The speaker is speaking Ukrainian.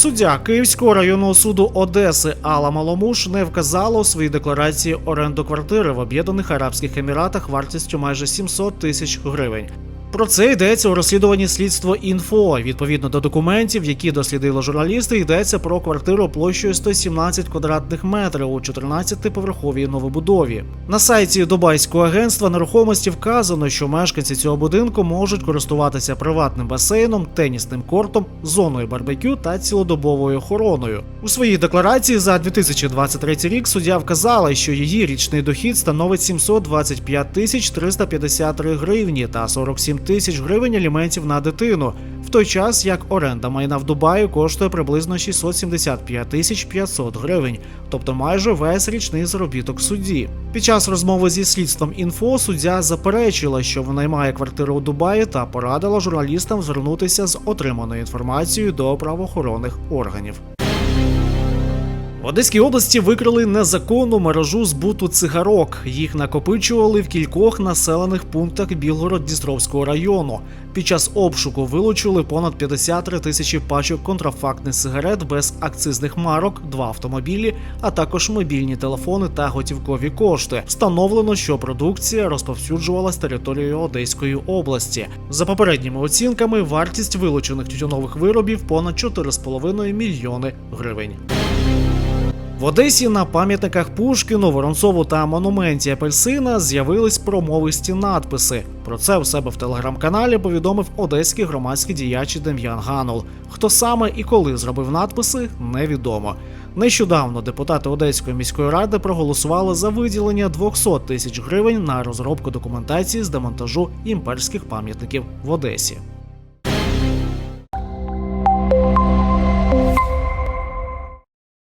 Суддя Київського районного суду Одеси Алла Маломуш не вказала у своїй декларації оренду квартири в Об'єднаних Арабських Еміратах вартістю майже 700 тисяч гривень. Про це йдеться у розслідуванні слідство інфо. Відповідно до документів, які дослідили журналісти, йдеться про квартиру площею 117 квадратних метрів у 14-поверховій новобудові. На сайті Дубайського агентства нерухомості вказано, що мешканці цього будинку можуть користуватися приватним басейном, тенісним кортом, зоною барбекю та цілодобовою охороною. У своїй декларації за 2023 рік суддя вказала, що її річний дохід становить 725 тисяч 353 гривні та 47 тисяч гривень аліментів на дитину, в той час як оренда майна в Дубаї коштує приблизно 675 тисяч 500 гривень, тобто майже весь річний заробіток судді. Під час розмови зі слідством інфо суддя заперечила, що винаймає квартиру у Дубаї та порадила журналістам звернутися з отриманою інформацією до правоохоронних органів. В Одеській області викрили незаконну мережу збуту цигарок. Їх накопичували в кількох населених пунктах Білгород-Дністровського району. Під час обшуку вилучили понад 53 тисячі пачок контрафактних сигарет без акцизних марок, два автомобілі, а також мобільні телефони та готівкові кошти. Встановлено, що продукція розповсюджувалась територією Одеської області. За попередніми оцінками, вартість вилучених тютюнових виробів понад 4,5 мільйони гривень. В Одесі на пам'ятниках Пушкіну, Воронцову та монументі Апельсина з'явились промовисті надписи. Про це у себе в телеграм-каналі повідомив одеський громадський діяч Дем'ян Ганул. Хто саме і коли зробив надписи, невідомо. Нещодавно депутати Одеської міської ради проголосували за виділення 200 тисяч гривень на розробку документації з демонтажу імперських пам'ятників в Одесі.